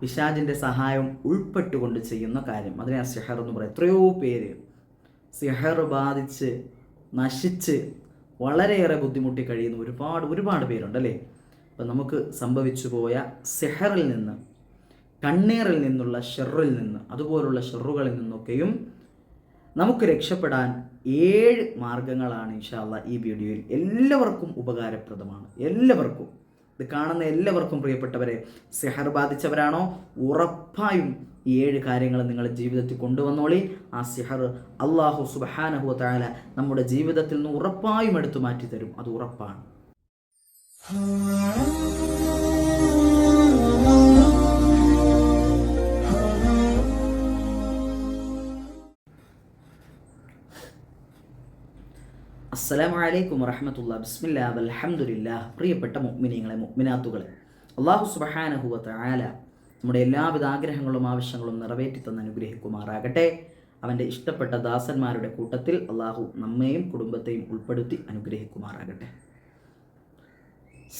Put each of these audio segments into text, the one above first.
പിശാജിന്റെ സഹായം ഉൾപ്പെട്ടുകൊണ്ട് ചെയ്യുന്ന കാര്യം. അതിനെ സിഹർ എന്ന് പറയും. എത്രയോ പേര് സിഹർ ബാധിച്ച് നശിച്ച് വളരെയേറെ ബുദ്ധിമുട്ടി കഴിയുന്ന ഒരുപാട് ഒരുപാട് പേരുണ്ട് അല്ലേ? അപ്പം നമുക്ക് സംഭവിച്ചു പോയ സിഹറിൽ നിന്ന് കണ്ണീറിൽ നിന്നുള്ള ഷെറിൽ നിന്ന് അതുപോലുള്ള ഷെറുകളിൽ നിന്നൊക്കെയും നമുക്ക് രക്ഷപ്പെടാൻ ഏഴ് മാർഗങ്ങളാണ് ഇൻഷാല്ല ഈ വീഡിയോയിൽ. എല്ലാവർക്കും ഉപകാരപ്രദമാണ്. എല്ലാവർക്കും. ഇത് കാണുന്ന എല്ലാവർക്കും പ്രിയപ്പെട്ടവരെ സെഹർ ബാധിച്ചവരാണോ? ഉറപ്പായും ഈ ഏഴ് കാര്യങ്ങൾ നിങ്ങളുടെ ജീവിതത്തിൽ കൊണ്ടുവന്നോളി. ആ സിഹർ അള്ളാഹു സുബഹാനഹു താല നമ്മുടെ ജീവിതത്തിൽ നിന്ന് ഉറപ്പായും എടുത്തു മാറ്റി തരും. അത് ഉറപ്പാണ്. അസ്സലാമു അലൈക്കും വറഹമത്തുള്ള ബിസ്മില്ലാ അൽഹംദുലില്ലാ പ്രിയപ്പെട്ട മുഅ്മിനീങ്ങളെ മുഅ്മിനാത്തുകളെ അള്ളാഹു സുബ്ഹാനഹു വതആല നമ്മുടെ എല്ലാവിധ ആഗ്രഹങ്ങളും ആവശ്യങ്ങളും നിറവേറ്റി തന്ന് അനുഗ്രഹിക്കുമാറാകട്ടെ. അവന്റെ ഇഷ്ടപ്പെട്ട ദാസന്മാരുടെ കൂട്ടത്തിൽ അള്ളാഹു നമ്മെയും കുടുംബത്തെയും ഉൾപ്പെടുത്തി അനുഗ്രഹിക്കുമാറാകട്ടെ.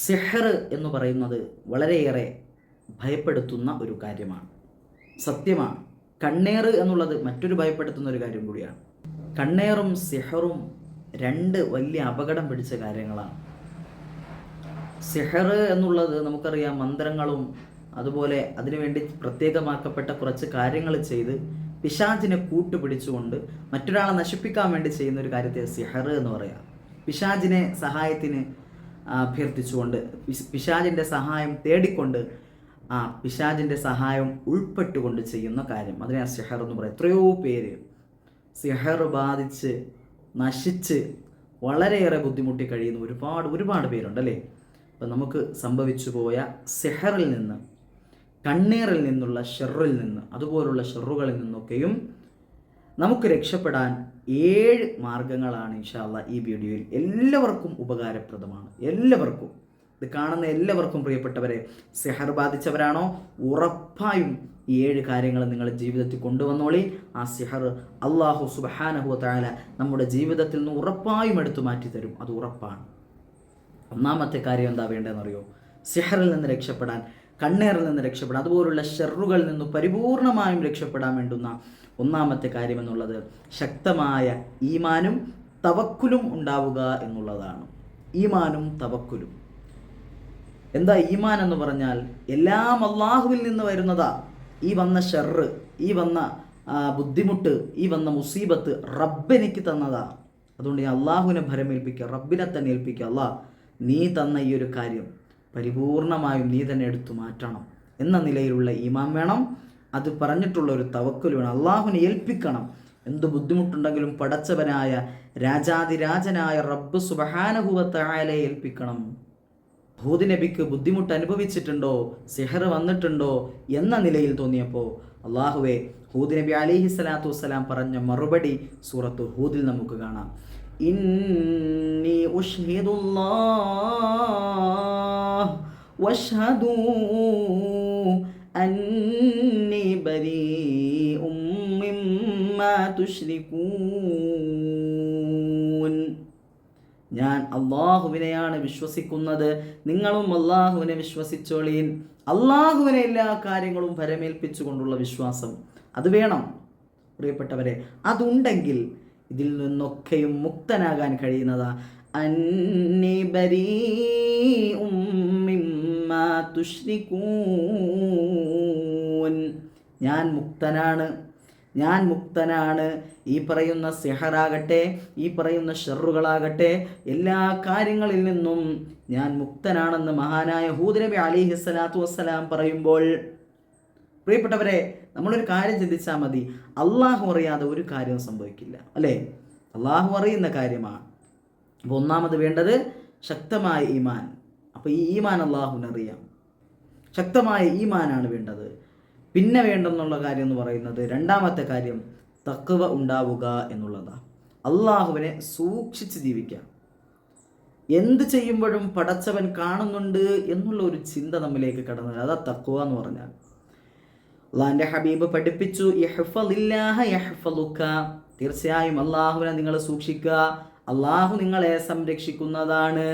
സിഹർ എന്ന് പറയുന്നത് വളരെയേറെ ഭയപ്പെടുത്തുന്ന ഒരു കാര്യമാണ്. സത്യമാണ്. കണ്ണേറ് എന്നുള്ളത് മറ്റൊരു ഭയപ്പെടുത്തുന്ന ഒരു കാര്യം കൂടിയാണ്. കണ്ണേറും സിഹറും രണ്ട് വലിയ അപകടം പിടിച്ച കാര്യങ്ങളാണ്. സിഹർ എന്നുള്ളത് നമുക്കറിയാം മന്ത്രങ്ങളും അതുപോലെ അതിനുവേണ്ടി പ്രത്യേകമാക്കപ്പെട്ട കുറച്ച് കാര്യങ്ങൾ ചെയ്ത് പിശാചിനെ കൂട്ടുപിടിച്ചുകൊണ്ട് മറ്റൊരാളെ നശിപ്പിക്കാൻ വേണ്ടി ചെയ്യുന്ന ഒരു കാര്യത്തെ സിഹർ എന്ന് പറയാം. പിശാചിനെ സഹായത്തിന് അഭ്യർത്ഥിച്ചുകൊണ്ട് പിശ്- പിശാചിന്റെ സഹായം തേടിക്കൊണ്ട് ആ പിശാചിന്റെ സഹായം ഉൾപ്പെട്ടുകൊണ്ട് ചെയ്യുന്ന കാര്യം. അതിനെ സിഹർ എന്ന് പറയാം. എത്രയോ പേര് സിഹർ ബാധിച്ച് നശിച്ച് വളരെയേറെ ബുദ്ധിമുട്ടി കഴിയുന്ന ഒരുപാട് ഒരുപാട് പേരുണ്ട് അല്ലേ അപ്പം നമുക്ക് സംഭവിച്ചു പോയ സെഹറിൽ നിന്ന് കണ്ണീറിൽ നിന്നുള്ള ഷെറിൽ നിന്ന് അതുപോലുള്ള ഷെറുകളിൽ നിന്നൊക്കെയും നമുക്ക് രക്ഷപ്പെടാൻ ഏഴ് മാർഗങ്ങളാണ് ഇൻഷാല്ല ഈ വീഡിയോയിൽ. എല്ലാവർക്കും ഉപകാരപ്രദമാണ്. എല്ലാവർക്കും. ഇത് കാണുന്ന എല്ലാവർക്കും പ്രിയപ്പെട്ടവരെ സെഹർ ബാധിച്ചവരാണോ? ഉറപ്പായും ഈ ഏഴ് കാര്യങ്ങൾ നിങ്ങൾ ജീവിതത്തിൽ കൊണ്ടുവന്നോളി. ആ സിഹർ അള്ളാഹു സുബഹാനഹു താല നമ്മുടെ ജീവിതത്തിൽ നിന്ന് ഉറപ്പായും എടുത്തു മാറ്റി തരും അത് ഉറപ്പാണ്. ഒന്നാമത്തെ കാര്യം എന്താ വേണ്ടതെന്നറിയോ? സിഹറിൽ നിന്ന് രക്ഷപ്പെടാൻ കണ്ണേറിൽ നിന്ന് രക്ഷപ്പെടാൻ അതുപോലുള്ള ഷെറുകളിൽ നിന്ന് പരിപൂർണമായും രക്ഷപ്പെടാൻ വേണ്ടുന്ന ഒന്നാമത്തെ കാര്യം എന്നുള്ളത് ശക്തമായ ഈമാനും തവക്കുലും ഉണ്ടാവുക എന്നുള്ളതാണ്. ഈമാനും തവക്കുലും. എന്താ ഈമാൻ എന്ന് പറഞ്ഞാൽ എല്ലാം അള്ളാഹുവിൽ നിന്ന് വരുന്നതാ. ഈ വന്ന ഷെറ് ഈ വന്ന ബുദ്ധിമുട്ട് ഈ വന്ന മുസീബത്ത് റബ്ബ് എനിക്ക് തന്നതാ. അതുകൊണ്ട് ഞാൻ അള്ളാഹുവിനെ ഭരമേൽപ്പിക്കുക റബ്ബിനെ തന്നെ ഏൽപ്പിക്കുക. അല്ലാ നീ തന്ന ഈ ഒരു കാര്യം പരിപൂർണമായും നീ തന്നെ എടുത്തു മാറ്റണം എന്ന നിലയിലുള്ള ഈമാൻ വേണം. അത് പറഞ്ഞിട്ടുള്ള ഒരു തവക്കൽ വേണം. അള്ളാഹുവിനെ ഏൽപ്പിക്കണം. എന്ത് ബുദ്ധിമുട്ടുണ്ടെങ്കിലും പടച്ചവനായ രാജാതിരാജനായ റബ്ബ് സുബഹാനഹുവത്തായാലെ ഏൽപ്പിക്കണം. ഹൂദ് നബിക്ക് ബുദ്ധിമുട്ട് അനുഭവിച്ചിട്ടുണ്ടോ? സിഹർ വന്നിട്ടുണ്ടോ? എന്ന നിലയിൽ തോന്നിയപ്പോൾ അള്ളാഹുവെ ഹൂദ് നബി അലിഹി സ്വലാത്തു വസ്സലാം പറഞ്ഞ മറുപടി സൂറത്ത് ഹൂദിൽ നമുക്ക് കാണാം. ഇന്നി വഷ്ഹദൂ അന്നി ബരീ ഉമ്മിമ്മ തുശ്രികൂൻ ഞാൻ അള്ളാഹുവിനെയാണ് വിശ്വസിക്കുന്നത്. നിങ്ങളും അള്ളാഹുവിനെ വിശ്വസിച്ചോളീൻ. അള്ളാഹുവിനെ എല്ലാ കാര്യങ്ങളും പരമേൽപ്പിച്ചുകൊണ്ടുള്ള വിശ്വാസം അത് വേണം. പ്രിയപ്പെട്ടവരെ അതുണ്ടെങ്കിൽ ഇതിൽ നിന്നൊക്കെയും മുക്തനാകാൻ കഴിയുന്നതാ. ഞാൻ മുക്തനാണ്. ഞാൻ മുക്തനാണ്. ഈ പറയുന്ന സെഹറാകട്ടെ ഈ പറയുന്ന ഷെറുകളാകട്ടെ എല്ലാ കാര്യങ്ങളിൽ നിന്നും ഞാൻ മുക്തനാണെന്ന് മഹാനായ ഹൂദനബി അലിഹി സ്വലാത്തു വസ്സലാം പറയുമ്പോൾ പ്രിയപ്പെട്ടവരെ നമ്മളൊരു കാര്യം ചിന്തിച്ചാൽ മതി. അള്ളാഹു അറിയാതെ ഒരു കാര്യവും സംഭവിക്കില്ല അല്ലേ? അള്ളാഹു അറിയുന്ന കാര്യമാണ്. അപ്പോൾ ഒന്നാമത് വേണ്ടത് ശക്തമായ ഈമാൻ. അപ്പോൾ ഈ ഈമാൻ അള്ളാഹുവിനറിയാം ശക്തമായ ഈമാനാണ് വേണ്ടത്. പിന്നെ വേണ്ടെന്നുള്ള കാര്യം എന്ന് പറയുന്നത് രണ്ടാമത്തെ കാര്യം തക്കവ ഉണ്ടാവുക എന്നുള്ളതാണ് അള്ളാഹുവിനെ സൂക്ഷിച്ച് ജീവിക്കുക എന്ത് ചെയ്യുമ്പോഴും പടച്ചവൻ കാണുന്നുണ്ട് എന്നുള്ള ഒരു ചിന്ത നമ്മിലേക്ക് കടന്നു. അതാ തക്കുവ എന്ന് പറഞ്ഞാൽ. അള്ളാഹിന്റെ ഹബീബ് പഠിപ്പിച്ചു. തീർച്ചയായും അള്ളാഹുവിനെ നിങ്ങൾ സൂക്ഷിക്കുക അള്ളാഹു നിങ്ങളെ സംരക്ഷിക്കുന്നതാണ്.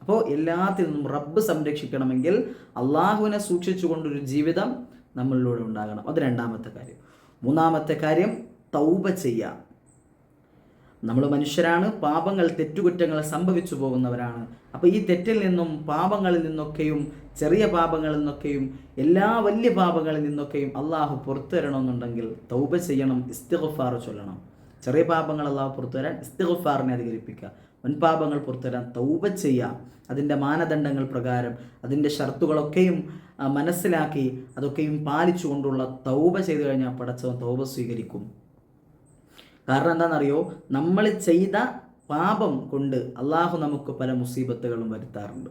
അപ്പോൾ എല്ലാത്തിൽ നിന്നും റബ്ബ് സംരക്ഷിക്കണമെങ്കിൽ അള്ളാഹുവിനെ സൂക്ഷിച്ചുകൊണ്ടൊരു ജീവിതം നമ്മളിലൂടെ ഉണ്ടാകണം. അത് രണ്ടാമത്തെ കാര്യം. മൂന്നാമത്തെ കാര്യം തൗബ ചെയ്യുക. നമ്മൾ മനുഷ്യരാണ് പാപങ്ങൾ തെറ്റുകുറ്റങ്ങൾ സംഭവിച്ചു പോകുന്നവരാണ്. അപ്പോൾ ഈ തെറ്റിൽ നിന്നും പാപങ്ങളിൽ നിന്നൊക്കെയും ചെറിയ പാപങ്ങളിൽ നിന്നൊക്കെയും എല്ലാ വലിയ പാപങ്ങളിൽ നിന്നൊക്കെയും അള്ളാഹു പുറത്തു തരണമെന്നുണ്ടെങ്കിൽ തൗബ ചെയ്യണം ഇസ്തിഗഫാർ ചൊല്ലണം. ചെറിയ പാപങ്ങൾ അള്ളാഹു പുറത്തു വരാൻ ഇസ്തിഗഫാറിനെ അധികരിപ്പിക്കുക. മുൻപാപങ്ങൾ പുറത്തുവരാൻ തൗബ ചെയ്യാം അതിന്റെ മാനദണ്ഡങ്ങൾ പ്രകാരം അതിന്റെ ഷർത്തുകളൊക്കെയും മനസ്സിലാക്കി അതൊക്കെയും പാലിച്ചു കൊണ്ടുള്ള തൗബ ചെയ്തു കഴിഞ്ഞാൽ പടച്ചവൻ തൗബ സ്വീകരിക്കും. കാരണം എന്താണെന്നറിയോ? നമ്മൾ ചെയ്ത പാപം കൊണ്ട് അള്ളാഹു നമുക്ക് പല മുസീബത്തുകളും വരുത്താറുണ്ട്.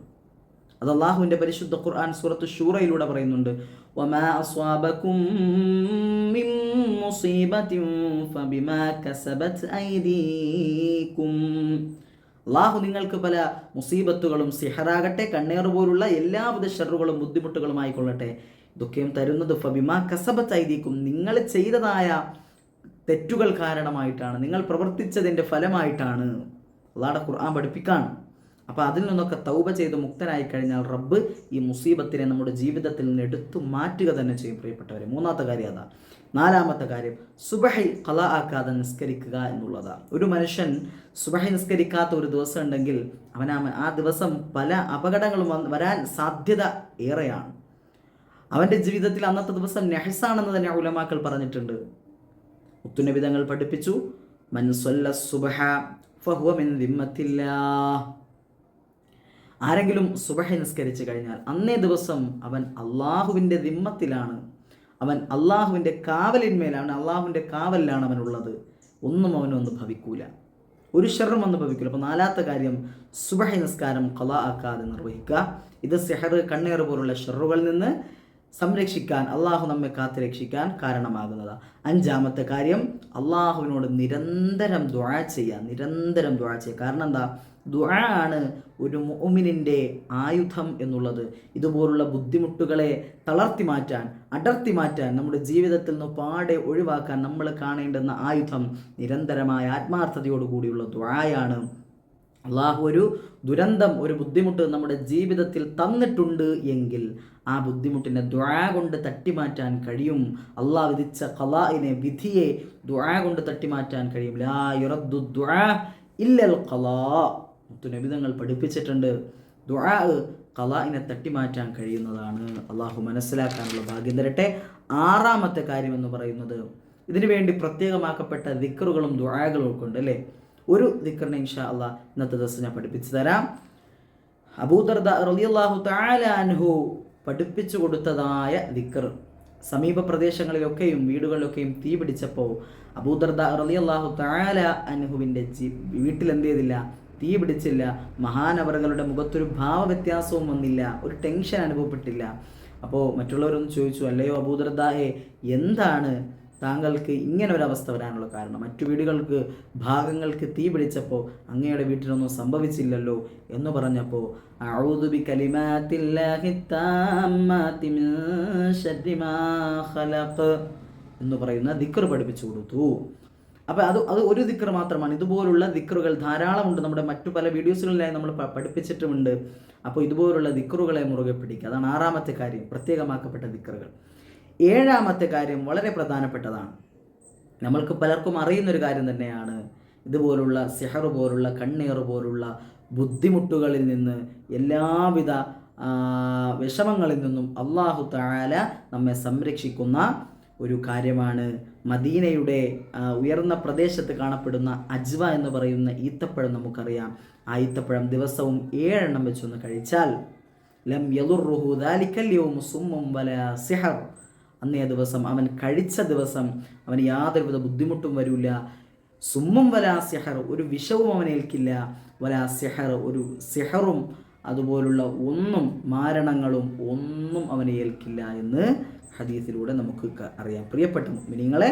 അത് അള്ളാഹുവിന്റെ പരിശുദ്ധ ഖുർആൻ സൂറത്ത് ഷൂറയിലൂടെ പറയുന്നുണ്ട് ും അള്ളാഹു നിങ്ങൾക്ക് പല മുസീബത്തുകളും സിഹറാകട്ടെ കണ്ണേർ പോലുള്ള എല്ലാവിധ ഷെറുകളും ബുദ്ധിമുട്ടുകളും ആയിക്കൊള്ളട്ടെ ഇതൊക്കെയും തരുന്നത് ഫബിമ കസബത്തായിരിക്കും നിങ്ങൾ ചെയ്തതായ തെറ്റുകൾ കാരണമായിട്ടാണ്. നിങ്ങൾ പ്രവർത്തിച്ചതിന്റെ ഫലമായിട്ടാണ്. അള്ളാഹുടെ ഖുർആൻ പഠിപ്പിക്കാണ്. അപ്പോൾ അതിൽ നിന്നൊക്കെ തൗബ ചെയ്ത് മുക്തനായി കഴിഞ്ഞാൽ റബ്ബ് ഈ മുസീബത്തിനെ നമ്മുടെ ജീവിതത്തിൽ നിന്ന് എടുത്തു മാറ്റുക തന്നെ ചെയ്യും പ്രിയപ്പെട്ടവരെ. മൂന്നാമത്തെ കാര്യം അതാ. നാലാമത്തെ കാര്യം സുബഹി കല ആക്കാതെ നിസ്കരിക്കുക എന്നുള്ളതാണ് ഒരു മനുഷ്യൻ സുബഹി നിസ്കരിക്കാത്ത ഒരു ദിവസം ഉണ്ടെങ്കിൽ അവൻ ആ- ദിവസം പല അപകടങ്ങളും വരാൻ സാധ്യത ഏറെയാണ്. അവന്റെ ജീവിതത്തിൽ അന്നത്തെ ദിവസം നെഹസാണെന്ന് തന്നെ ഉലമാക്കൾ പറഞ്ഞിട്ടുണ്ട്. മുത്തുനബിതങ്ങൾ പഠിപ്പിച്ചു മൻസൊല്ല സുബഹ ഫഹുവ മിൻ ആരെങ്കിലും സുബഹ നിസ്കരിച്ചു കഴിഞ്ഞാൽ അന്നേ ദിവസം അവൻ അള്ളാഹുവിന്റെ ദിമ്മത്തിലാണ് അവൻ അള്ളാഹുവിന്റെ കാവലിന്മേലാണ് അള്ളാഹുവിന്റെ കാവലിലാണ് അവനുള്ളത്. ഒന്നും അവനൊന്നും ഭവിക്കൂല. ഒരു ഷെറും ഒന്നും ഭവിക്കൂല. അപ്പോൾ നാലാമത്തെ കാര്യം സുബഹി നിസ്കാരം കല ആക്കാതെ നിർവഹിക്കുക. ഇത് സെഹർ കണ്ണേറ് പോലുള്ള ഷെറുകളിൽ നിന്ന് സംരക്ഷിക്കാൻ അള്ളാഹു നമ്മെ കാത്തു രക്ഷിക്കാൻ കാരണമാകുന്നത്. അഞ്ചാമത്തെ കാര്യം അള്ളാഹുവിനോട് നിരന്തരം ദുആ ചെയ്യുക നിരന്തരം ദുആ ചെയ്യുക. കാരണം എന്താ? ദുആ ആണ് ഒരു മോമിനിന്റെ ആയുധം എന്നുള്ളത്. ഇതുപോലുള്ള ബുദ്ധിമുട്ടുകളെ തളർത്തി മാറ്റാൻ അടർത്തി മാറ്റാൻ നമ്മുടെ ജീവിതത്തിൽ നിന്ന് പാടെ ഒഴിവാക്കാൻ നമ്മൾ കാണേണ്ടുന്ന ആയുധം നിരന്തരമായ ആത്മാർത്ഥതയോടുകൂടിയുള്ള ദുആയാണ് അള്ളാഹു ഒരു ദുരന്തം ഒരു ബുദ്ധിമുട്ട് നമ്മുടെ ജീവിതത്തിൽ തന്നിട്ടുണ്ട് എങ്കിൽ ആ ബുദ്ധിമുട്ടിനെ ദ്വാ കൊണ്ട് തട്ടിമാറ്റാൻ കഴിയും. അള്ളാഹ് വിധിച്ച കലാഇനെ വിധിയെ ദ്വാ കൊണ്ട് തട്ടിമാറ്റാൻ കഴിയും. ലാ യുറദ്ദു ഇല്ലൽ പഠിപ്പിച്ചിട്ടുണ്ട്. ദ്വാ ഖലാഇനെ തട്ടിമാറ്റാൻ കഴിയുന്നതാണ്. അള്ളാഹു മനസ്സിലാക്കാനുള്ള ഭാഗ്യം തരട്ടെ. ആറാമത്തെ കാര്യം എന്ന് പറയുന്നത് ഇതിനു വേണ്ടി പ്രത്യേകമാക്കപ്പെട്ട ദിക്കറുകളും ദ്വാകളും ഒക്കെ ഉണ്ട് അല്ലേ? ഒരു ദിക്കറിനെ ഇൻഷാ അല്ല ഇന്നത്തെ ദിവസം ഞാൻ പഠിപ്പിച്ചു തരാം. അബൂദർദ റളിയല്ലാഹു താലാൻഹു പഠിപ്പിച്ചു കൊടുത്തതായ ദിക്കർ. സമീപ പ്രദേശങ്ങളിലൊക്കെയും വീടുകളിലൊക്കെയും തീ പിടിച്ചപ്പോൾ അബൂദർദ റളിയല്ലാഹു താല അൻഹുവിന്റെ ജി വീട്ടിൽ എന്ത് ചെയ്തില്ല തീ പിടിച്ചില്ല മഹാനവറുകളുടെ മുഖത്തൊരു ഭാവവ്യത്യാസവും വന്നില്ല ഒരു ടെൻഷൻ അനുഭവപ്പെട്ടില്ല. അപ്പോൾ മറ്റുള്ളവരൊന്നും ചോദിച്ചു അല്ലയോ അബൂദർദാഹെ എന്താണ് താങ്കൾക്ക് ഇങ്ങനെ ഒരു അവസ്ഥ വരാനുള്ള കാരണം. മറ്റു വീടുകൾക്ക് ഭാഗങ്ങൾക്ക് തീ പിടിച്ചപ്പോൾ അങ്ങയുടെ വീട്ടിലൊന്നും സംഭവിച്ചില്ലല്ലോ എന്ന് പറഞ്ഞപ്പോൾ എന്ന് പറയുന്ന ദിക്കർ പഠിപ്പിച്ചു കൊടുത്തു. അപ്പോൾ അത് അത് ഒരു ദിക്കർ മാത്രമാണ്. ഇതുപോലുള്ള ദിക്കറുകൾ ധാരാളമുണ്ട്. നമ്മുടെ മറ്റു പല വീഡിയോസുകളിലായി നമ്മൾ പഠിപ്പിച്ചിട്ടുമുണ്ട്. അപ്പോൾ ഇതുപോലുള്ള ദിക്കറുകളെ മുറുകെ പിടിക്കുക. അതാണ് ആറാമത്തെ കാര്യം. പ്രത്യേകമാക്കപ്പെട്ട ദിക്റുകൾ. ഏഴാമത്തെ കാര്യം വളരെ പ്രധാനപ്പെട്ടതാണ്. നമ്മൾക്ക് പലർക്കും അറിയുന്നൊരു കാര്യം തന്നെയാണ്. ഇതുപോലുള്ള സിഹർ പോലുള്ള കണ്ണീർ പോലുള്ള ബുദ്ധിമുട്ടുകളിൽ നിന്ന് എല്ലാവിധ വിഷമങ്ങളിൽ നിന്നും അള്ളാഹു താല നമ്മെ സംരക്ഷിക്കുന്ന ഒരു കാര്യമാണ്. മദീനയുടെ ഉയർന്ന പ്രദേശത്ത് കാണപ്പെടുന്ന അജ്വ എന്ന് പറയുന്ന ഈത്തപ്പഴം നമുക്കറിയാം. ആ ഈത്തപ്പഴം ദിവസവും ഏഴെണ്ണം വെച്ചൊന്ന് കഴിച്ചാൽ ലം യൗമു സുമ്മും വല സിഹർ. അന്നേ ദിവസം അവൻ കഴിച്ച ദിവസം അവന് യാതൊരുവിധ ബുദ്ധിമുട്ടും വരില്ല സുമ്മും വലാ സിഹർ ഒരു വിഷവും അവനേൽക്കില്ല വലാ സിഹർ ഒരു സിഹറും അതുപോലുള്ള ഒന്നും മാരണങ്ങളും ഒന്നും അവനെ ഏൽക്കില്ല എന്ന് ഹദീസിലൂടെ നമുക്ക് അറിയാം. പ്രിയപ്പെട്ട നിങ്ങളെ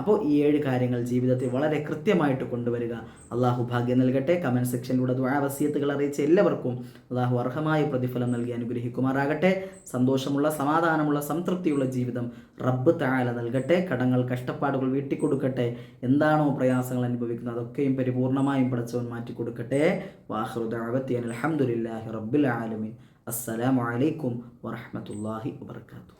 അപ്പോൾ ഈ ഏഴ് കാര്യങ്ങൾ ജീവിതത്തിൽ വളരെ കൃത്യമായിട്ട് കൊണ്ടുവരിക. അള്ളാഹു ഭാഗ്യം നൽകട്ടെ. കമന്റ് സെക്ഷനിലൂടെ ദ്വാവസ്യത്തുകൾ അറിയിച്ച എല്ലാവർക്കും അള്ളാഹു അർഹമായ പ്രതിഫലം നൽകി അനുഗ്രഹിക്കുമാറാകട്ടെ. സന്തോഷമുള്ള സമാധാനമുള്ള സംതൃപ്തിയുള്ള ജീവിതം റബ്ബ് താഴെ നൽകട്ടെ. കടങ്ങൾ കഷ്ടപ്പാടുകൾ വീട്ടിക്കൊടുക്കട്ടെ. എന്താണോ പ്രയാസങ്ങൾ അനുഭവിക്കുന്നത് അതൊക്കെയും പരിപൂർണമായും പടച്ചവൻ മാറ്റി കൊടുക്കട്ടെ വാഹൃ ദാവത്തിയൻ അലഹമുല്ലാഹി റബ്ബിൽ ആലമീൻ. വറഹമത്തല്ലാഹി വാത്തു